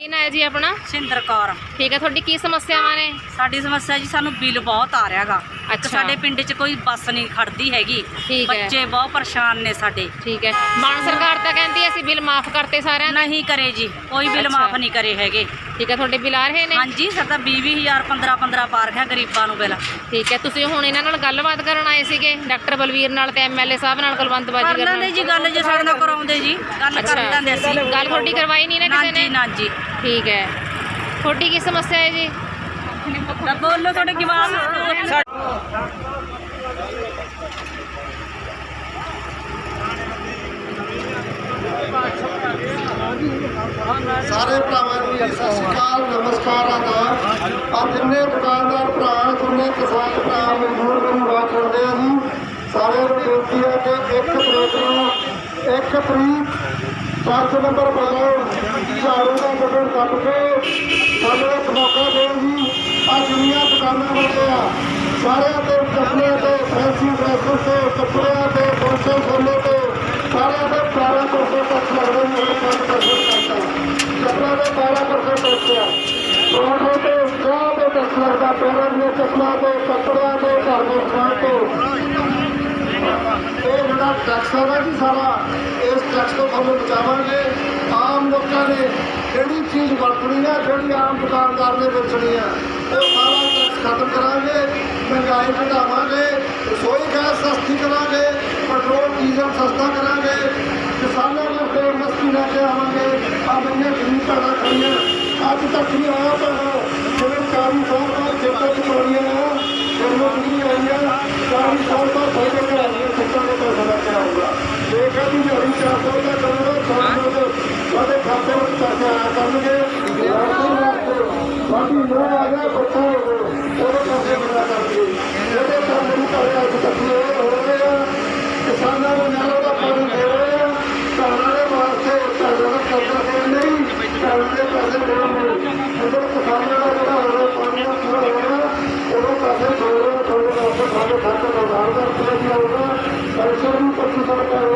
ਕੀ ਨਾਂ ਹੈ ਜੀ ਆਪਣਾ? ਸਿੰਦਰ ਕੌਰ। ਠੀਕ ਹੈ ਤੁਹਾਡੀ ਕੀ ਸਮੱਸਿਆਵਾਂ ਨੇ? ਸਾਡੀ ਸਮੱਸਿਆ ਜੀ ਸਾਨੂੰ ਬਿੱਲ ਬਹੁਤ ਆ ਰਿਹਾਗਾ ਅੱਛਾ। ਸਾਡੇ ਪਿੰਡ 'ਚ ਕੋਈ ਬੱਸ ਨਹੀਂ ਖੜਦੀ ਹੈਗੀ। ਠੀਕ ਹੈ। ਬੱਚੇ ਬਹੁਤ ਪਰੇਸ਼ਾਨ ਨੇ ਸਾਡੇ। ਠੀਕ ਹੈ। ਮਾਨ ਸਰਕਾਰ ਤਾਂ ਕਹਿੰਦੀ ਹੈ ਅਸੀਂ ਬਿੱਲ ਮਾਫ ਕਰਤੇ ਸਾਰਿਆਂ ਦੇ ਨਹੀਂ ਕਰੇ ਜੀ ਕੋਈ ਬਿੱਲ ਅੱਛਾ। ਮਾਫ ਨਹੀਂ ਕਰੇ ਹੈਗੇ। ਠੀਕ ਹੈ ਤੁਹਾਡੇ ਬਿੱਲ ਆ ਰਹੇ ਨੇ? ਹਾਂਜੀ ਸਾਡਾ 20000 15 15 ਪਾਰ ਗਿਆ ਗਰੀਬਾਂ ਨੂੰ ਬਿੱਲ ਠੀਕ ਹੈ ਤੁਸੀਂ ਹੁਣ ਇਹਨਾਂ ਨਾਲ ਗੱਲਬਾਤ ਕਰਨ ਆਏ ਸੀਗੇ ਡਾਕਟਰ ਬਲਵੀਰ ਨਾਲ ਤੇ ਐਮਐਲਏ ਸਾਹਿਬ ਨਾਲ ਕੁਲਵੰਤ ਬਾਜੀ ਕਰ ਲੈਂਦੇ ਜੀ ਗੱਲ ਜੇ ਸਾਡੇ ਨਾਲ ਕਰਾਉਂਦੇ ਜੀ ਗੱਲ ਕਰ ਲੈਂਦੇ ਅਸੀਂ। ਗੱਲ ਤੁਹਾਡੀ ਕਰਵਾਈ ਨਹੀਂ ਨਾ ਕਿਸੇ ਜੀ ਨੇ? ਨਾ ਜੀ ਠੀਕ ਹੈ। ਤੁਹਾਡੀ ਕੀ ਸਮੱਸਿਆ ਹੈ ਜੀ? ਬੋਲੋ ਤੁਹਾਡੇ ਜਵਾਬ ਸਾਰੇ ਭਰਾਵਾਂ ਨੂੰ ਜੀ, ਸਤਿ ਸ਼੍ਰੀ ਅਕਾਲ, ਨਮਸਕਾਰ ਆਦਾਬ ਆ ਜਿੰਨੇ ਦੁਕਾਨਦਾਰ ਭਰਾ, ਜਿੰਨੇ ਕਿਸਾਨ ਭਰਾ, ਮਜ਼ਦੂਰ ਮੇਰੀ ਆਵਾਜ਼ ਆ ਜੀ ਸਾਰਿਆਂ ਬੇਨਤੀ ਹੈ ਕਿ ਇੱਕ ਤਰੀਕ ਇੱਕ ਤਰੀਕ 10 ਨੰਬਰ ਬਗਾਓ ਝਾੜੂ ਦਾ ਬਟਨ ਕੱਟ ਕੇ ਸਾਨੂੰ ਇੱਕ ਮੌਕਾ ਦੇਣ ਜੀ। ਆ ਦੁਨੀਆ ਦੁਕਾਨਾਂ ਵਾਲੇ ਆ, ਸਾਰਿਆਂ ਦੇ ਕੱਪੜੇ ਤੇ ਫੈਂਸੀ ਡਰੈਸ ਤੇ ਕੱਪੜਿਆਂ ਤੇ ਪੋਚੇ ਖੋਲੇ ਤੇ ਸਾਰਿਆਂ ਦੇ 12% ਤੱਕ ਲੱਗਦੇ ਨੇ ਇਹ ਕੰਮ ਕਰਨਾ ਚਾਹੀਦਾ ਚੱਪਲਾਂ ਦੇ 12% ਟੈਕਸ ਆ ਟੋਟੋ ਤੇ ਚਾਹ ਦੇ ਟੈਕਸ ਲੱਗਦਾ ਪੈਰਾਂ ਦੀਆਂ ਚੱਪਲਾਂ ਤੇ ਕੱਪੜਿਆਂ ਤੇ ਘਰ ਦੇ ਸਮਾਨ ਤੇ ਇਹ ਜਿਹੜਾ ਟੈਕਸ ਹੈਗਾ ਜੀ ਸਾਰਾ ਇਸ ਟੈਕਸ ਤੋਂ ਤੁਹਾਨੂੰ ਬਚਾਵਾਂਗੇ ਆਮ ਲੋਕਾਂ ਨੇ ਜਿਹੜੀ ਚੀਜ਼ ਵਰਤਣੀ ਹੈ ਜਿਹੜੀ ਆਮ ਦੁਕਾਨਦਾਰ ਨੇ ਵੇਚਣੀ ਹੈ ਉਹ ਸਾਰਾ ਟੈਕਸ ਖਤਮ ਕਰਾਂਗੇ ਮਹਿੰਗਾਈ ਘਟਾਵਾਂਗੇ ਰਸੋਈ ਗੈਸ ਸਸਤੀ ਕਰਾਂਗੇ ਪੈਟਰੋਲ ਡੀਜ਼ਲ ਸਸਤਾ ਕਰਾਂਗੇ ਕਿਸਾਨਾਂ ਨੂੰ ਫੇਰ ਮਸਤੀ ਲੈ ਕੇ ਆਵਾਂਗੇ ਆ ਬੰਨੇ ਗਰੀਬ ਭੈਣਾਂ ਖੜੀਆਂ ਅੱਜ ਤੱਕ ਨਹੀਂ ਆਇਆ ਪਰ ਜਿਵੇਂ 40 ਸਾਹਿਬ ਬਾਅਦ ਖੇਤਾਂ ਚ ਪਾਉਣੀਆਂ ਨਹੀਂ ਆਈਆਂ 40 ਸਾਲ ਬਾਅਦ ਫਾਇਦੇ ਕਰਾਂਗੇ ਖੇਤਾਂ ਦੇ ਪੈਸੇ ਲੈ ਕੇ ਆਊਗਾ। ਵੀ ਜਿਹੜੀ 400 ਦਾ ਕਰੋੜ ਸਾਨੂੰ ਸਾਡੇ ਖਾਤੇ ਵਿੱਚ ਪੈਸੇ ਆਇਆ ਕਰਨਗੇ ਰਾਸ਼ਨ ਵਾਸਤੇ ਆ ਗਿਆ, ਬੱਚਾ ਉਹਦੇ ਪੈਸੇ ਬਣਾ ਕਰਨਗੇ ਜਿਹੜੇ ਕੰਮ ਨਹੀਂ ਕਰਿਆ ਅੱਜ ਤੱਕ ਹੋ ਰਹੇ ਆ। ਕਿਸਾਨਾਂ ਨੂੰ ਨਾਲੋਂ ਦਾ ਪਾਣੀ ਦੇ ਰਹੇ ਘਰਾਂ ਦੇ ਵਾਸਤੇ ਘਰਾਂ ਕਰਜ਼ਾ ਦੇਣ ਲਈ ਘਰਾਂ ਦੇ ਪੈਸੇ ਦੇਣਗੇ ਜਦੋਂ ਕਿਸਾਨਾਂ ਦਾ ਜਿਹੜਾ ਹੋਵੇ ਪਾਣੀ ਦਾ ਪੂਰਾ ਹੋਵੇਗਾ ਉਦੋਂ ਪੈਸੇ ਥੋੜੇ ਥੋੜੇ ਵਾਸਤੇ ਸਾਡੇ ਖਾਤੇ ਦਾ ਉਧਾਰ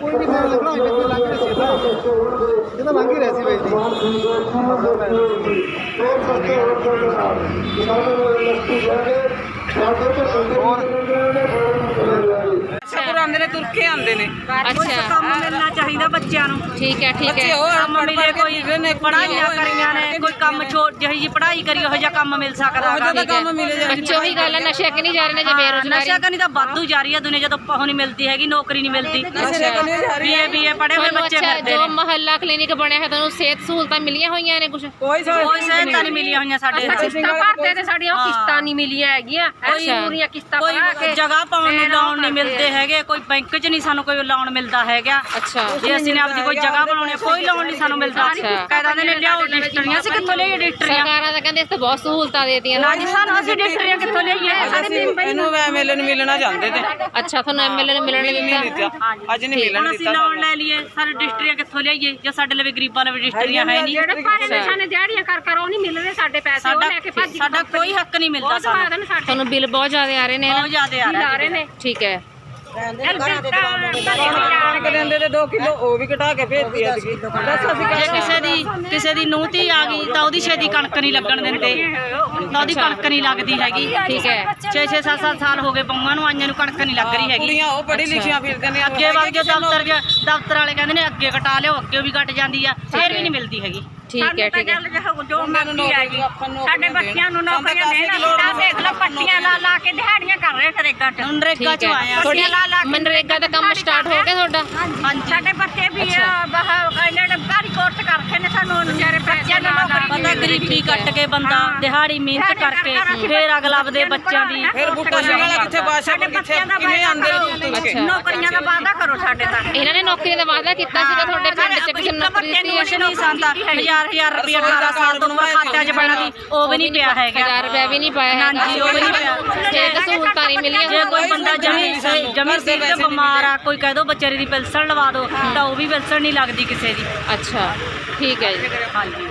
ਕੋਈ ਨਹੀਂ ਕੋਈ ਲੱਗਣਾ ਇੱਥੇ ਲੱਗ ਰਿਹਾ ਸੀ ਨਾ ਇਹ ਤਾਂ ਲੰਘ ਹੀ ਰਿਹਾ ਸੀ ਬਾਈ ਜੀ ਹੋਰ ਸਸਤੇ ਹੋਰ ਕੋਈ ਨਾ ਸਾਡੇ ਨੂੰ ਲੱਗੀ ਜਾਗੇ ਸਾਡੇ ਤੋਂ ਸੰਦੇ ਨੇ ਸ਼ੁਕਰ ਆਉਂਦੇ ਨੇ। ਤੁਰ ਕੇ ਆਉਂਦੇ ਨੇ ਕੋਈ ਅੱਛਾ। ਕੰਮ ਮਿਲਣਾ ਚਾਹੀਦਾ ਬੱਚਿਆਂ ਨੂੰ। ਠੀਕ ਹੈ ਠੀਕ ਬੱਚੇ ਹੈ ਉਹ ਕੰਮ ਮਿਲੇ ਕੋਈ ਪੜਾਈਆਂ ਕਰੀਆਂ ਨੇ ਕੋਈ ਕੰਮ ਛੋਟ ਜਿਹੀ ਜੀ ਪੜਾਈ ਕਰੀ ਉਹ ਜਿਹਾ ਕੰਮ ਮਿਲ ਸਕਦਾ ਹੈਗਾ। ਠੀਕ ਹੈ ਬੱਚੇ ਉਹੀ ਗੱਲ ਹੈ ਨਸ਼ੇ ਕਿ ਨਹੀਂ ਜਾ ਰਹੇ ਨੇ ਜੇ ਹਾਂ, ਬੇਰੋਜ਼ਗਾਰੀ। ਨਸ਼ਾ ਕਰਨੀ ਤਾਂ ਵਾਧੂ ਜਾ ਰਹੀ ਹੈ ਦੁਨੀਆ ਜਦੋਂ ਉਹ ਨਹੀਂ ਮਿਲਦੀ ਹੈਗੀ ਨੌਕਰੀ ਨਹੀਂ ਮਿਲਦੀ। ਬੀਏ ਬੀਏ ਪੜੇ ਹੋਏ ਤੁਹਾਨੂੰ ਬੱਚੇ ਅੱਛਾ ਫਿਰਦੇ ਜੋ ਨੇ। ਮਹੱਲਾ ਕਲੀਨਿਕ ਬਣਿਆ ਹੈ ਤੁਹਾਨੂੰ ਸਿਹਤ ਸਹੂਲਤਾਂ ਮਿਲੀਆਂ ਹੋਈਆਂ ਨੇ ਕੁਝ ਕੋਈ ਸਹਾਇਤਾ ਨਹੀਂ ਮਿਲੀਆਂ ਹੋਈਆਂ ਸਾਡੇ ਇੱਥੇ। ਕਿਸ਼ਤਾਂ ਭਰਦੇ ਤੇ ਸਾਡੀਆਂ ਉਹ ਹਾਂ। ਕਿਸ਼ਤਾਂ ਨਹੀਂ ਮਿਲੀਆਂ ਹੈਗੀਆਂ। ਅਸੀਂ ਅੱਛਾ। ਪੂਰੀਆਂ ਕਿਸ਼ਤਾਂ ਕੋਈ ਭਰਾ ਕੇ ਜਗ੍ਹਾ ਪਾਉਣ ਨੂੰ ਫਿਰ ਲੋਨ ਨਹੀਂ ਉਹ ਮਿਲਦੇ ਹੈਗੇ ਕੋਈ ਬੈਂਕ 'ਚ ਨਹੀਂ ਸਾਨੂੰ ਕੋਈ ਲੋਨ ਮਿਲਦਾ ਹੈਗਾ। ਅੱਛਾ। ਜੇ ਅਸੀਂ ਨੇ ਆਪਦੀ ਕੋਈ ਜਗ੍ਹਾ ਬਣਾਉਣੀ ਕੋਈ ਲੋਨ ਨਹੀਂ ਸਾਨੂੰ ਮਿਲਦਾ। ਕਹਿੰਦੇ ਨੇ ਲਿਆਓ ਡਿਸਟਰੀਆਂ ਅਸੀਂ ਕਿੱਥੋਂ ਲਿਆਈਏ ਡਿਸਟਰੀਆਂ ਸਰਕਾਰਾਂ ਤਾਂ ਕਹਿੰਦੇ ਇਸ ਤੇ ਬਹੁਤ ਸਹੂਲਤਾਂ ਦੇਤੀਆਂ। ਨਾ ਜੀ ਸਾਨੂੰ ਅਸੀਂ ਡਿਸਟਰੀਆਂ ਕਿੱਥੋਂ ਲਿਆਈਏ ਸਾਡੇ ਇਹਨੂੰ ਐਮਐਲਏ ਨੂੰ ਮਿਲਣਾ ਚਾਹੁੰਦੇ ਤੇ। ਅੱਛਾ ਤੁਹਾਨੂੰ ਐਮਐਲਏ ਨੇ ਮਿਲਣ ਨਹੀਂ ਨਹੀਂ ਦਿੱਤਾ? ਦਿੱਤਾ। ਅੱਜ ਨਹੀਂ। ਮਿਲਣ ਹੁਣ ਅਸੀਂ ਦਿੱਤਾ ਲੋਨ ਲੈ ਲਈਏ ਸਾਡੇ ਡਿਸਟਰੀਆਂ ਕਿੱਥੋਂ ਲਿਆਈਏ ਜੇ ਸਾਡੇ ਲਵੇ ਗਰੀਬਾਂ ਲਵੇ ਡਿਸਟਰੀਆਂ ਹੈ ਨਹੀਂ। ਜਿਹੜੇ ਭਾਰੇ ਨਸ਼ਾ ਨੇ ਦਿਹਾੜੀਆਂ ਕਰ ਕਰ ਉਹ ਨਹੀਂ ਮਿਲ ਰਹੇ ਸਾਡੇ ਪੈਸੇ ਉਹ ਸਾਡਾ ਲੈ ਕੇ ਭੱਜ ਸਾਡਾ ਕੋਈ ਹੱਕ ਨਹੀਂ ਮਿਲਦਾ ਸਾਨੂੰ। ਤੁਹਾਨੂੰ ਬਿੱਲ ਬਹੁਤ ਜ਼ਿਆਦਾ ਆ ਰਹੇ ਨੇ ਨਾ? ਬਹੁਤ ਜ਼ਿਆਦਾ ਆ ਰਹੇ ਨੇ? ਠੀਕ ਹੈ। ਕਣਕ ਦਿੰਦੇ ਤੇ 2 ਕਿਲੋ ਉਹ ਵੀ ਘਟਾ ਕੇ ਭੇਜਦੀ ਐ ਜੀ ਦੱਸ ਅਸੀਂ ਜੇ ਕਿਆ ਕਿਸੇ ਦੀ ਕਿਸੇ ਦੀ ਨੂੰਹ ਧੀ ਆ ਗਈ ਤਾਂ ਉਹਦੀ ਛੇਤੀ ਕਣਕ ਨਹੀਂ ਲੱਗਣ ਦਿੰਦੇ। ਤਾਂ ਉਹਦੀ ਕਣਕ ਨਹੀਂ ਲੱਗਦੀ ਹੈਗੀ। ਠੀਕ ਹੈ। 6-6 7-7 ਸਾਲ ਹੋ ਗਏ ਬੰਗਾਂ ਨੂੰ ਆਈਆਂ ਨੂੰ ਕਣਕ ਨਹੀਂ ਲੱਗ ਰਹੀ ਹੈਗੀ। ਕੁੜੀਆਂ ਉਹ ਪੜ੍ਹੀ ਲਿਖੀਆਂ ਫਿਰਦੇ ਨੇ। ਅੱਗੇ ਵਗ ਕੇ ਦਫ਼ਤਰ ਦਫ਼ਤਰ ਵਾਲੇ ਕਹਿੰਦੇ ਨੇ ਅੱਗੇ ਕਟਾ ਲਿਓ ਅੱਗੇ ਵੀ ਕੱਟ ਜਾਂਦੀ ਆ। ਫੇਰ ਵੀ ਨਹੀਂ ਮਿਲਦੀ ਹੈਗੀ। ਠੀਕ ਹੈ ਠੀਕ ਹੈ। ਜੋ ਮਰਜ਼ੀ ਆ ਜੀ। ਸਾਡੇ ਬੱਚਿਆਂ ਨੂੰ ਨੌਕਰੀਆਂ ਦੇਣ ਆ। ਦੇਖ ਲਓ ਪੱਟੀਆਂ ਲਾ ਲਾ ਕੇ ਦਿਹਾੜੀਆਂ ਕਰ ਰਹੇ ਨਰੇਗਾ ਚ। ਨਰੇਗਾ ਠੀਕ ਚ ਆਏ ਹੈ। ਆ ਤੁਹਾਡੀ ਮਨਰੇਗਾ ਦਾ ਕੰਮ ਸਟਾਰਟ ਹੋ ਗਿਆ ਤੁਹਾਡਾ? ਹਾਂਜੀ ਸਾਡੇ ਬੱਚੇ ਵੀ ਬਾਹਰ ਇਹਨਾਂ ਨੇ ਭਾਰੀ ਕੋਰਸ ਕਰਕੇ ਨੇ ਸਾਨੂੰ ਵਿਚਾਰੇ ਬੱਚਿਆਂ ਨੂੰ ਗਰੀਬੀ ਕੱਟ ਕੇ ਬੰਦਾ ਦਿਹਾੜੀ ਮਿਹਨਤ ਕਰਕੇ ਫੇਰ ਅਗਲਾ ਆਪਦੇ ਬੱਚਿਆਂ ਦੀ ਫਿਰ ਬੁੱਟਾ ਸਿੰਘ ਵਾਲਾ ਕਿੱਥੇ ਬਾਦਸ਼ਾਹ ਕਿੱਥੇ? ਦਾ ਕਿਵੇਂ ਆਂਦੇ ਨੇ। ਨੌਕਰੀਆਂ ਦਾ ਵਾਅਦਾ ਕਰੋ ਸਾਡੇ ਤੱਕ ਇਹਨਾਂ ਨੇ ਨੌਕਰੀ ਦਾ ਵਾਅਦਾ ਕੀਤਾ ਸੀਗਾ ਤੁਹਾਡੇ ਪਿੰਡ 'ਚ ਕਿਸੇ ਨੌਕਰੀ ਹੈ ਕੁਛ ਨਹੀਂ ਸੰਦਾ ਹਜ਼ਾਰ ਹਜ਼ਾਰ ਰੁਪਏ 18 ਸਾਲ ਤੋਂ ਉੱਪਰ ਖਾਤਿਆਂ 'ਚ ਪੈਣਾ ਦੀ ਉਹ ਵੀ ਨਹੀਂ ਪਿਆ ਹੈਗਾ। ਹਜ਼ਾਰ ਰੁਪਏ ਵੀ ਨਹੀਂ ਪਾਇਆ ਹੈਗਾ। ਹਾਂਜੀ, ਉਹ ਵੀ ਨਹੀਂ ਪਿਆ। ਜੇ ਸਹੂਲਤਾਂ ਨਹੀਂ ਮਿਲੀਆਂ ਜੇ ਕੋਈ ਬੰਦਾ ਜਮੀ ਜਮੀ ਸਿਰ ਤੇ ਬਿਮਾਰ ਆ ਕੋਈ ਕਹਿ ਦੋ ਬੱਚੇ ਦੀ ਪਿਲਸਣ ਲਵਾ ਦਿਓ ਤਾਂ ਉਹ ਵੀ ਪਿਲਸਣ ਨਹੀਂ ਲੱਗਦੀ ਕਿਸੇ ਦੀ। ਅੱਛਾ ਠੀਕ ਹੈ ਜੀ। ਹਾਂਜੀ।